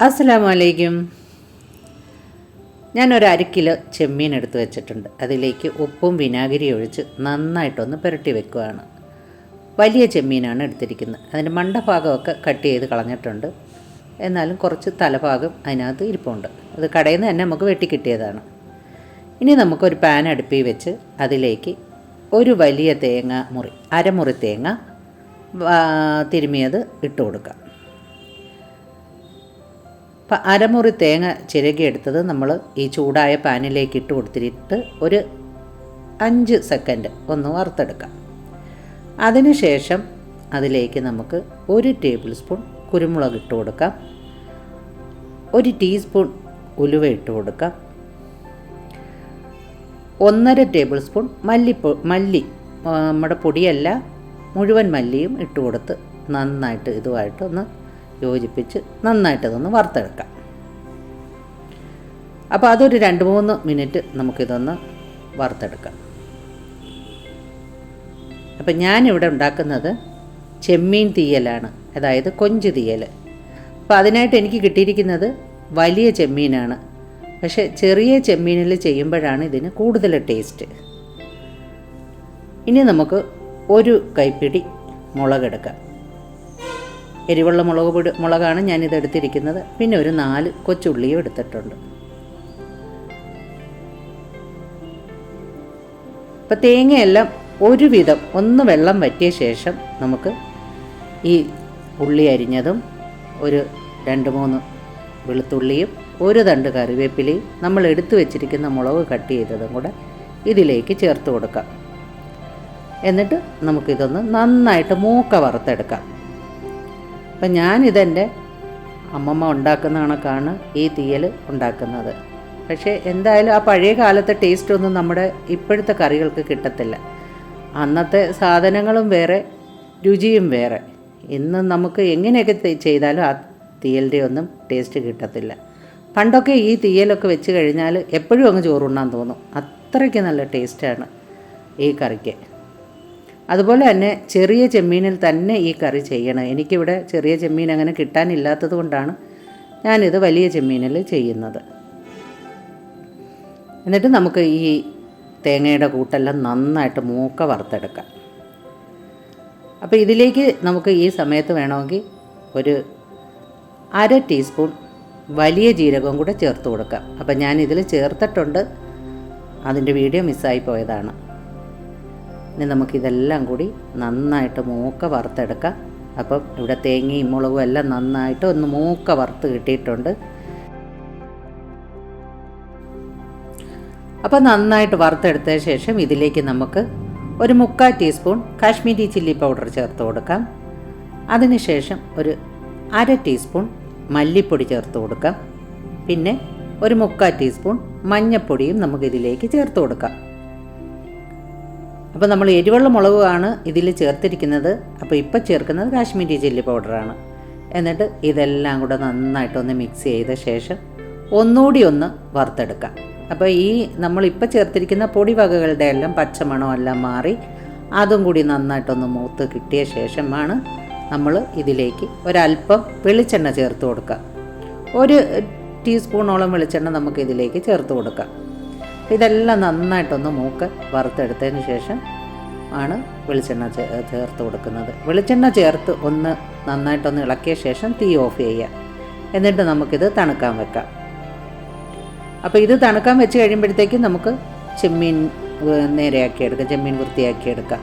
അസ്സലാമു അലൈക്കും ഞാനൊരു അര കിലോ ചെമ്മീൻ എടുത്തു വെച്ചിട്ടുണ്ട്. അതിലേക്ക് ഉപ്പും വിനാഗിരി ഒഴിച്ച് നന്നായിട്ടൊന്ന് പുരട്ടി വെക്കുകയാണ് വലിയ ചെമ്മീനാണ് എടുത്തിരിക്കുന്നത്. അതിന്റെ മണ്ടഭാഗമൊക്കെ കട്ട് ചെയ്ത് കളഞ്ഞിട്ടുണ്ട്. എന്നാലും കുറച്ച് തലഭാഗം അതിനകത്ത് ഇരിപ്പുണ്ട്. അത് കടയിൽ നിന്ന് തന്നെ നമുക്ക് വെട്ടിക്കിട്ടിയതാണ് ഇനി നമുക്കൊരു പാൻ അടുപ്പി വെച്ച് അതിലേക്ക് ഒരു വലിയ തേങ്ങ മുറി അരമുറി തേങ്ങ തിരുമിയത് ഇട്ട് കൊടുക്കാം. അപ്പം അരമുറി തേങ്ങ ചിരകിയെടുത്തത് നമ്മൾ ഈ ചൂടായ പാനിലേക്ക് ഇട്ട് കൊടുത്തിട്ട് ഒരു അഞ്ച് സെക്കൻഡ് ഒന്ന് വറുത്തെടുക്കാം. അതിനുശേഷം അതിലേക്ക് നമുക്ക് ഒരു ടേബിൾ സ്പൂൺ കുരുമുളക് ഇട്ട് കൊടുക്കാം. ഒരു ടീസ്പൂൺ ഉലുവ ഇട്ട് കൊടുക്കാം. ഒന്നര ടേബിൾ സ്പൂൺ മല്ലിപ്പൊ മല്ലി നമ്മുടെ പൊടിയല്ല മുഴുവൻ മല്ലിയും ഇട്ട് കൊടുത്ത് നന്നായിട്ട് ഇതുമായിട്ട് ഒന്ന് യോജിപ്പിച്ച് നന്നായിട്ടതൊന്ന് വറുത്തെടുക്കാം. അപ്പോൾ അതൊരു രണ്ട് മൂന്ന് മിനിറ്റ് നമുക്കിതൊന്ന് വറുത്തെടുക്കാം. അപ്പം ഞാനിവിടെ ഉണ്ടാക്കുന്നത് ചെമ്മീൻ തീയലാണ് അതായത് കൊഞ്ച് തീയൽ അപ്പോൾ അതിനായിട്ട് എനിക്ക് കിട്ടിയിരിക്കുന്നത് വലിയ ചെമ്മീനാണ്. പക്ഷേ ചെറിയ ചെമ്മീനിൽ ചെയ്യുമ്പോഴാണ് ഇതിന് കൂടുതൽ ടേസ്റ്റ്. ഇനി നമുക്ക് ഒരു കൈപ്പിടി മുളകെടുക്കാം എരിവുള്ള മുളക് പൊടി മുളകാണ് ഞാനിത് എടുത്തിരിക്കുന്നത്. പിന്നെ ഒരു നാല് കൊച്ചുള്ളിയും എടുത്തിട്ടുണ്ട്. അപ്പം തേങ്ങയെല്ലാം ഒരുവിധം ഒന്ന് വെള്ളം വറ്റിയ ശേഷം നമുക്ക് ഈ ഉള്ളി അരിഞ്ഞതും ഒരു രണ്ട് മൂന്ന് വെളുത്തുള്ളിയും ഒരു തണ്ട് കറിവേപ്പിലയും നമ്മൾ എടുത്തു വെച്ചിരിക്കുന്ന മുളക് കട്ട് ചെയ്തതും കൂടെ ഇതിലേക്ക് ചേർത്ത് കൊടുക്കാം. എന്നിട്ട് നമുക്കിതൊന്ന് നന്നായിട്ട് മൂക്ക വറുത്തെടുക്കാം. അപ്പം ഞാനിതെന്റെ അമ്മമ്മ ഉണ്ടാക്കുന്ന കണക്കാണ് ഈ തീയൽ ഉണ്ടാക്കുന്നത്. പക്ഷേ എന്തായാലും ആ പഴയ കാലത്തെ ടേസ്റ്റ് ഒന്നും നമ്മുടെ ഇപ്പോഴത്തെ കറികൾക്ക് കിട്ടത്തില്ല. അന്നത്തെ സാധനങ്ങളും വേറെ രുചിയും വേറെ. ഇന്ന് നമുക്ക് എങ്ങനെയൊക്കെ ചെയ്താലും ആ തീയലിന്റെ ഒന്നും ടേസ്റ്റ് കിട്ടത്തില്ല. പണ്ടൊക്കെ ഈ തീയലൊക്കെ വെച്ച് കഴിഞ്ഞാൽ എപ്പോഴും അങ്ങ് ചോറുണ്ണാൻ തോന്നും. അത്രയ്ക്ക് നല്ല ടേസ്റ്റാണ് ഈ കറിക്ക്. അതുപോലെ തന്നെ ചെറിയ ചെമ്മീനിൽ തന്നെ ഈ കറി ചെയ്യണം. എനിക്കിവിടെ ചെറിയ ചെമ്മീൻ അങ്ങനെ കിട്ടാനില്ലാത്തത് കൊണ്ടാണ് ഞാനിത് വലിയ ചെമ്മീനിൽ ചെയ്യുന്നത്. എന്നിട്ട് നമുക്ക് ഈ തേങ്ങയുടെ കൂട്ടെല്ലാം നന്നായിട്ട് മൂക്ക വറുത്തെടുക്കാം. അപ്പോൾ ഇതിലേക്ക് നമുക്ക് ഈ സമയത്ത് വേണമെങ്കിൽ ഒരു അര ടീസ്പൂൺ വലിയ ജീരകവും കൂടെ ചേർത്ത് കൊടുക്കാം. അപ്പം ഞാനിതിൽ ചേർത്തിട്ടുണ്ട്. അതിന്റെ വീഡിയോ മിസ്സായി പോയതാണ്. ഇനി നമുക്കിതെല്ലാം കൂടി നന്നായിട്ട് മൂക്ക വറുത്തെടുക്കാം. അപ്പം ഇവിടെ തേങ്ങയും മുളകും എല്ലാം നന്നായിട്ട് ഒന്ന് മൂക്ക വറുത്ത് കിട്ടിയിട്ടുണ്ട്. അപ്പോൾ നന്നായിട്ട് വറുത്തെടുത്ത ശേഷം ഇതിലേക്ക് നമുക്ക് ഒരു മുക്കാൽ ടീസ്പൂൺ കാശ്മീരി ചില്ലി പൗഡർ ചേർത്ത് കൊടുക്കാം. അതിനുശേഷം ഒരു അര ടീസ്പൂൺ മല്ലിപ്പൊടി ചേർത്ത് കൊടുക്കാം. പിന്നെ ഒരു മുക്കാൽ ടീസ്പൂൺ മഞ്ഞൾപ്പൊടിയും നമുക്കിതിലേക്ക് ചേർത്ത് കൊടുക്കാം. അപ്പോൾ നമ്മൾ എരിവുള്ള മുളകുമാണ് ഇതിൽ ചേർത്തിരിക്കുന്നത്. അപ്പോൾ ഇപ്പോൾ ചേർക്കുന്നത് കാശ്മീരി ചില്ലി പൗഡറാണ്. എന്നിട്ട് ഇതെല്ലാം കൂടെ നന്നായിട്ടൊന്ന് മിക്സ് ചെയ്ത ശേഷം ഒന്നുകൂടി ഒന്ന് വറുത്തെടുക്കാം. അപ്പോൾ ഈ നമ്മളിപ്പോൾ ചേർത്തിരിക്കുന്ന പൊടി വകകളുടെ എല്ലാം പച്ചമണം എല്ലാം മാറി അതും കൂടി നന്നായിട്ടൊന്ന് മൂത്ത് കിട്ടിയ ശേഷമാണ് നമ്മൾ ഇതിലേക്ക് ഒരല്പം വെളിച്ചെണ്ണ ചേർത്ത് കൊടുക്കുക. ഒരു ടീസ്പൂണോളം വെളിച്ചെണ്ണ നമുക്ക് ഇതിലേക്ക് ചേർത്ത് കൊടുക്കാം. ഇതെല്ലാം നന്നായിട്ടൊന്ന് മൂക്ക് വറുത്തെടുത്തതിന് ശേഷം ആണ് വെളിച്ചെണ്ണ ചേർത്ത് കൊടുക്കുന്നത്. വെളിച്ചെണ്ണ ചേർത്ത് ഒന്ന് നന്നായിട്ടൊന്ന് ഇളക്കിയ ശേഷം തീ ഓഫ് ചെയ്യുക. എന്നിട്ട് നമുക്കിത് തണുക്കാൻ വെക്കാം. അപ്പോൾ ഇത് തണുക്കാൻ വെച്ച് കഴിയുമ്പോഴത്തേക്കും നമുക്ക് ചെമ്മീൻ നേരെയാക്കി എടുക്കാം ചെമ്മീൻ വൃത്തിയാക്കി എടുക്കാം.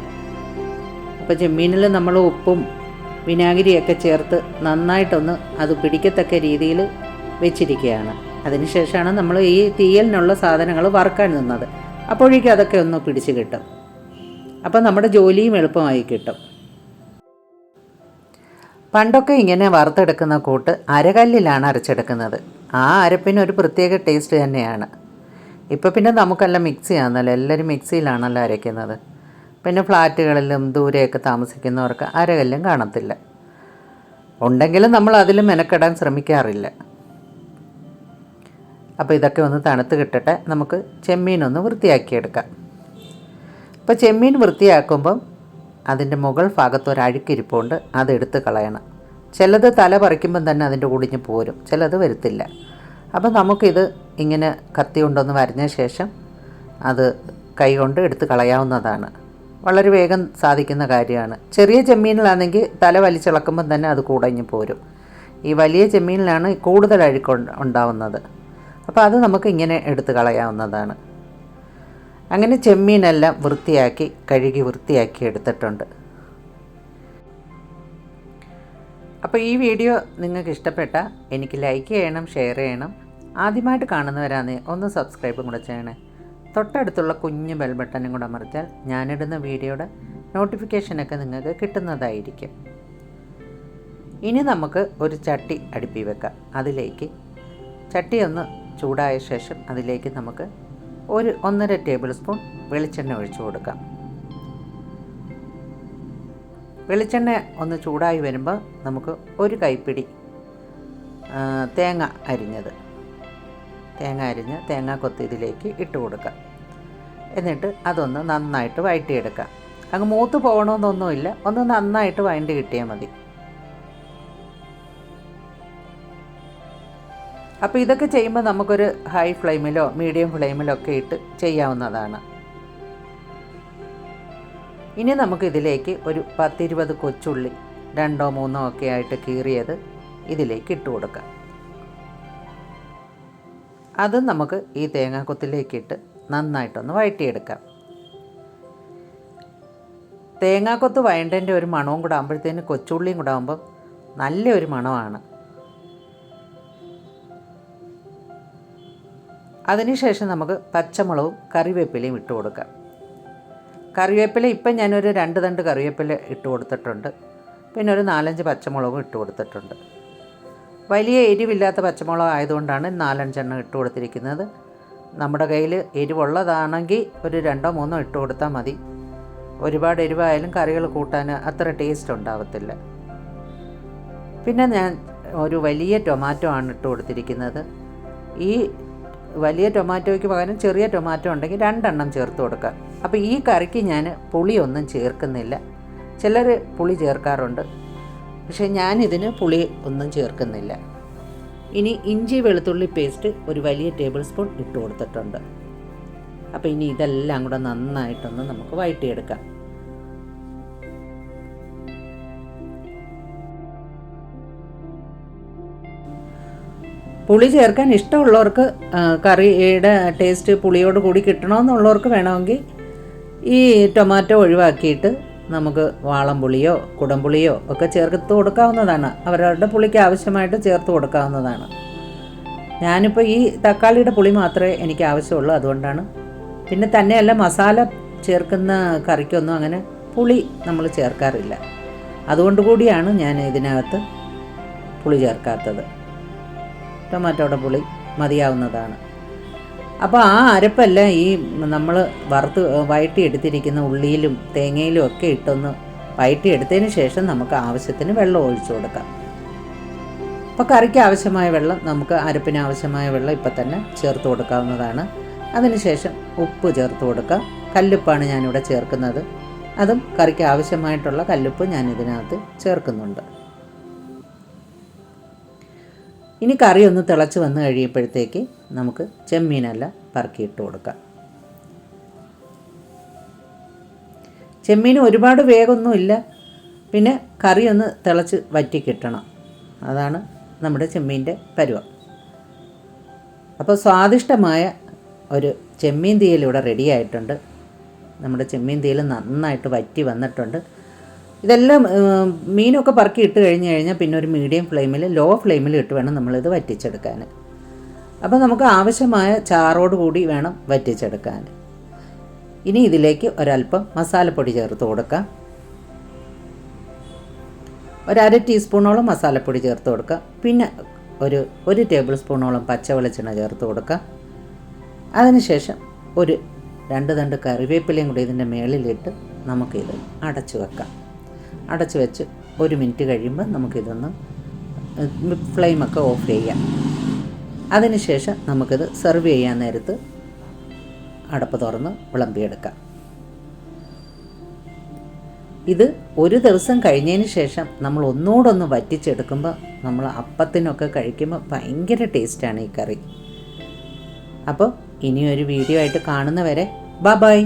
അപ്പോൾ ചെമ്മീനിൽ നമ്മൾ ഉപ്പും വിനാഗിരിയൊക്കെ ചേർത്ത് നന്നായിട്ടൊന്ന് അത് പിടിക്കത്തക്ക രീതിയിൽ വെച്ചിരിക്കുകയാണ്. അതിനുശേഷമാണ് നമ്മൾ ഈ തീയലിനുള്ള സാധനങ്ങൾ വറുക്കാൻ നിന്നത്. അപ്പോഴേക്കും അതൊക്കെ ഒന്ന് പിടിച്ച് കിട്ടും. അപ്പം നമ്മുടെ ജോലിയും എളുപ്പമായി കിട്ടും. പണ്ടൊക്കെ ഇങ്ങനെ വറുത്തെടുക്കുന്ന കൂട്ട് അരകല്ലിലാണ് അരച്ചെടുക്കുന്നത്. ആ അരപ്പിന് ഒരു പ്രത്യേക ടേസ്റ്റ് തന്നെയാണ്. ഇപ്പോൾ പിന്നെ നമുക്കെല്ലാം മിക്സി ആണല്ലോ എല്ലാവരും മിക്സിയിലാണല്ലോ അരയ്ക്കുന്നത്. പിന്നെ ഫ്ലാറ്റുകളിലും ദൂരെയൊക്കെ താമസിക്കുന്നവർക്ക് അരകല്ലും കാണത്തില്ല. ഉണ്ടെങ്കിലും നമ്മൾ അതിൽ മെനക്കെടാൻ ശ്രമിക്കാറില്ല. അപ്പോൾ ഇതൊക്കെ ഒന്ന് തണുത്ത് കിട്ടട്ടെ നമുക്ക് ചെമ്മീൻ ചെമ്മീനൊന്ന് വൃത്തിയാക്കിയെടുക്കാം. അപ്പോൾ ചെമ്മീൻ വൃത്തിയാക്കുമ്പം അതിന്റെ മുകൾ ഭാഗത്ത് ഒരു അഴുക്കിരിപ്പുണ്ട് അതെടുത്ത് കളയണം. ചിലത് തല പറിക്കുമ്പം തന്നെ അതിന്റെ കുടിഞ്ഞ് പോരും ചിലത് വരുത്തില്ല. അപ്പോൾ നമുക്കിത് ഇങ്ങനെ കത്തി കൊണ്ടൊന്ന് വരഞ്ഞ ശേഷം അത് കൈ കൊണ്ട് എടുത്ത് കളയാവുന്നതാണ്. വളരെ വേഗം സാധിക്കുന്ന കാര്യമാണ്. ചെറിയ ചെമ്മീനിലാണെങ്കിൽ തല വലിച്ചിളക്കുമ്പം തന്നെ അത് കൂടഞ്ഞ് പോരും. ഈ വലിയ ചെമ്മീനിലാണ് കൂടുതൽ അഴുക്ക് ഉണ്ടാവുന്നത്. അപ്പോൾ അത് നമുക്ക് ഇങ്ങനെ എടുത്ത് കളയാവുന്നതാണ്. അങ്ങനെ ചെമ്മീനെല്ലാം വൃത്തിയാക്കി കഴുകി വൃത്തിയാക്കി എടുത്തിട്ടുണ്ട്. അപ്പോൾ ഈ വീഡിയോ നിങ്ങൾക്ക് ഇഷ്ടപ്പെട്ട എനിക്ക് ലൈക്ക് ചെയ്യണം ഷെയർ ചെയ്യണം. ആദ്യമായിട്ട് കാണുന്നവരാന്ന് ഒന്ന് സബ്സ്ക്രൈബും കൂടെ ചെയ്യണേ. തൊട്ടടുത്തുള്ള കുഞ്ഞു ബെൽ ബട്ടണും കൂടെ അമർത്തിയാൽ ഞാനിടുന്ന വീഡിയോയുടെ നോട്ടിഫിക്കേഷനൊക്കെ നിങ്ങൾക്ക് കിട്ടുന്നതായിരിക്കും. ഇനി നമുക്ക് ഒരു ചട്ടി അടുപ്പി വെക്കാം. അതിലേക്ക് ചട്ടി ഒന്ന് ചൂടായ ശേഷം അതിലേക്ക് നമുക്ക് ഒരു ഒന്നര ടേബിൾ സ്പൂൺ വെളിച്ചെണ്ണ ഒഴിച്ചു കൊടുക്കാം. വെളിച്ചെണ്ണ ഒന്ന് ചൂടായി വരുമ്പോൾ നമുക്ക് ഒരു കൈപ്പിടി തേങ്ങ അരിഞ്ഞത്. തേങ്ങ അരിഞ്ഞ് തേങ്ങ കൊത്തി ഇതിലേക്ക് ഇട്ട് കൊടുക്കാം. എന്നിട്ട് അതൊന്ന് നന്നായിട്ട് വഴറ്റിയെടുക്കാം. അങ്ങ് മൂത്ത് പോകണമെന്നൊന്നുമില്ല ഒന്ന് നന്നായിട്ട് വഴണ്ടി കിട്ടിയാൽ മതി. അപ്പോൾ ഇതൊക്കെ ചെയ്യുമ്പോൾ നമുക്കൊരു ഹൈ ഫ്ലെയിമിലോ മീഡിയം ഫ്ലെയിമിലോ ഒക്കെ ഇട്ട് ചെയ്യാവുന്നതാണ്. ഇനി നമുക്ക് ഇതിലേക്ക് ഒരു പത്തിരുപത് കൊച്ചുള്ളി രണ്ടോ മൂന്നോ ഒക്കെ ആയിട്ട് കീറിയത് ഇതിലേക്ക് ഇട്ട് കൊടുക്കാം. അത് നമുക്ക് ഈ തേങ്ങാക്കൊത്തിലേക്കിട്ട് നന്നായിട്ടൊന്ന് വഴറ്റിയെടുക്കാം. തേങ്ങാക്കൊത്ത് വയണ്ടതിന്റെ ഒരു മണവും കൂടെ ആകുമ്പോഴത്തേന് കൊച്ചുള്ളിയും കൂടെ ആകുമ്പം നല്ലൊരു മണമാണ്. അതിനുശേഷം നമുക്ക് പച്ചമുളകും കറിവേപ്പിലയും ഇട്ട് കൊടുക്കാം. കറിവേപ്പില ഇപ്പം ഞാനൊരു രണ്ട് തണ്ട് കറിവേപ്പില ഇട്ട് കൊടുത്തിട്ടുണ്ട്. പിന്നെ ഒരു നാലഞ്ച് പച്ചമുളകും ഇട്ട് കൊടുത്തിട്ടുണ്ട്. വലിയ എരിവില്ലാത്ത പച്ചമുളക് ആയതുകൊണ്ടാണ് നാലഞ്ചെണ്ണം ഇട്ട് കൊടുത്തിരിക്കുന്നത്. നമ്മുടെ കയ്യിൽ എരിവുള്ളതാണെങ്കിൽ ഒരു രണ്ടോ മൂന്നോ ഇട്ട് കൊടുത്താൽ മതി. ഒരുപാട് എരിവായാലും കറികൾ കൂട്ടാൻ അത്ര ടേസ്റ്റ് ഉണ്ടാവത്തില്ല. പിന്നെ ഞാൻ ഒരു വലിയ ടൊമാറ്റോ ആണ് ഇട്ട് കൊടുത്തിരിക്കുന്നത്. ഈ വലിയ ടൊമാറ്റോയ്ക്ക് പകരം ചെറിയ ടൊമാറ്റോ ഉണ്ടെങ്കിൽ രണ്ടെണ്ണം ചേർത്ത് കൊടുക്കുക. അപ്പോൾ ഈ കറിക്ക് ഞാൻ പുളിയൊന്നും ചേർക്കുന്നില്ല. ചിലർ പുളി ചേർക്കാറുണ്ട്. പക്ഷേ ഞാനിതിന് പുളി ഒന്നും ചേർക്കുന്നില്ല. ഇനി ഇഞ്ചി വെളുത്തുള്ളി പേസ്റ്റ് ഒരു വലിയ ടേബിൾ സ്പൂൺ ഇട്ട് കൊടുത്തിട്ടുണ്ട്. അപ്പോൾ ഇനി ഇതെല്ലാം കൂടെ നന്നായിട്ടൊന്ന് നമുക്ക് വഴറ്റിയെടുക്കാം. പുളി ചേർക്കാൻ ഇഷ്ടമുള്ളവർക്ക് കറിയുടെ ടേസ്റ്റ് പുളിയോട് കൂടി കിട്ടണമെന്നുള്ളവർക്ക് വേണമെങ്കിൽ ഈ ടൊമാറ്റോ ഒഴിവാക്കിയിട്ട് നമുക്ക് വാളംപുളിയോ കുടംപുളിയോ ഒക്കെ ചേർത്ത് കൊടുക്കാവുന്നതാണ്. അവരവരുടെ പുളിക്ക് ആവശ്യമായിട്ട് ചേർത്ത് കൊടുക്കാവുന്നതാണ്. ഞാനിപ്പോൾ ഈ തക്കാളിയുടെ പുളി മാത്രമേ എനിക്ക് ആവശ്യമുള്ളൂ അതുകൊണ്ടാണ്. പിന്നെ തന്നെയല്ല മസാല ചേർക്കുന്ന കറിക്കൊന്നും അങ്ങനെ പുളി നമ്മൾ ചേർക്കാറില്ല. അതുകൊണ്ട് കൂടിയാണ് ഞാൻ ഇതിനകത്ത് പുളി ചേർക്കാത്തത്. ടൊമാറ്റോയുടെ പുളി മതിയാവുന്നതാണ്. അപ്പോൾ ആ അരപ്പെല്ലാം ഈ നമ്മൾ വറുത്ത് വഴറ്റി എടുത്തിരിക്കുന്ന ഉള്ളിയിലും തേങ്ങയിലും ഒക്കെ ഇട്ടൊന്ന് വഴറ്റി എടുത്തതിന് ശേഷം നമുക്ക് ആവശ്യത്തിന് വെള്ളം ഒഴിച്ചു കൊടുക്കാം. അപ്പോൾ കറിക്ക് ആവശ്യമായ വെള്ളം നമുക്ക് അരപ്പിന് ആവശ്യമായ വെള്ളം ഇപ്പം തന്നെ ചേർത്ത് കൊടുക്കാവുന്നതാണ്. അതിനുശേഷം ഉപ്പ് ചേർത്ത് കൊടുക്കാം. കല്ലുപ്പാണ് ഞാനിവിടെ ചേർക്കുന്നത്. അതും കറിക്ക് ആവശ്യമായിട്ടുള്ള കല്ലുപ്പ് ഞാൻ ഇതിനകത്ത് ചേർക്കുന്നുണ്ട്. ഇനി കറി ഒന്ന് തിളച്ച് വന്ന് കഴിയുമ്പോഴത്തേക്ക് നമുക്ക് ചെമ്മീനെല്ലാം പറക്കിയിട്ട് കൊടുക്കാം. ചെമ്മീൻ ഒരുപാട് വേഗമൊന്നുമില്ല പിന്നെ കറി ഒന്ന് തിളച്ച് വറ്റി കിട്ടണം. അതാണ് നമ്മുടെ ചെമ്മീന്റെ പരുവം. അപ്പോൾ സ്വാദിഷ്ടമായ ഒരു ചെമ്മീൻ തീയൽ ഇവിടെ റെഡി ആയിട്ടുണ്ട്. നമ്മുടെ ചെമ്മീൻ തീയൽ നന്നായിട്ട് വറ്റി വന്നിട്ടുണ്ട്. ഇതെല്ലാം മീനൊക്കെ പറക്കി ഇട്ട് കഴിഞ്ഞ് കഴിഞ്ഞാൽ പിന്നെ ഒരു മീഡിയം ഫ്ലെയിമിൽ ലോ ഫ്ലെയിമിൽ ഇട്ട് വേണം നമ്മളിത് വറ്റിച്ചെടുക്കാൻ അപ്പോൾ നമുക്ക് ആവശ്യമായ ചാറോട് കൂടി വേണം വറ്റിച്ചെടുക്കാൻ. ഇനി ഇതിലേക്ക് ഒരല്പം മസാലപ്പൊടി ചേർത്ത് കൊടുക്കാം. ഒരര ടീസ്പൂണോളം മസാലപ്പൊടി ചേർത്ത് കൊടുക്കുക പിന്നെ ഒരു ഒരു ടേബിൾ സ്പൂണോളം പച്ച വെളിച്ചെണ്ണ ചേർത്ത് കൊടുക്കുക അതിനുശേഷം ഒരു രണ്ട് തണ്ട് കറിവേപ്പിലയും കൂടി ഇതിന്റെ മേളിലിട്ട് നമുക്കിത് അടച്ചു വെക്കാം. അടച്ചു വെച്ച് ഒരു മിനിറ്റ് കഴിയുമ്പോൾ നമുക്കിതൊന്ന് ഫ്ലെയിമൊക്കെ ഓഫ് ചെയ്യാം. അതിനുശേഷം നമുക്കിത് സെർവ് ചെയ്യാൻ നേരത്ത് അടപ്പ് തുറന്ന് വിളമ്പിയെടുക്കാം. ഇത് ഒരു ദിവസം കഴിഞ്ഞതിന് ശേഷം നമ്മൾ ഒന്നോടൊന്ന് ഒന്ന് വറ്റിച്ചെടുക്കുമ്പോൾ നമ്മൾ അപ്പത്തിനൊക്കെ കഴിക്കുമ്പോൾ ഭയങ്കര ടേസ്റ്റാണ് ഈ കറി. അപ്പോൾ ഇനിയൊരു വീഡിയോ ആയിട്ട് കാണുന്നവരെ ബ ബൈ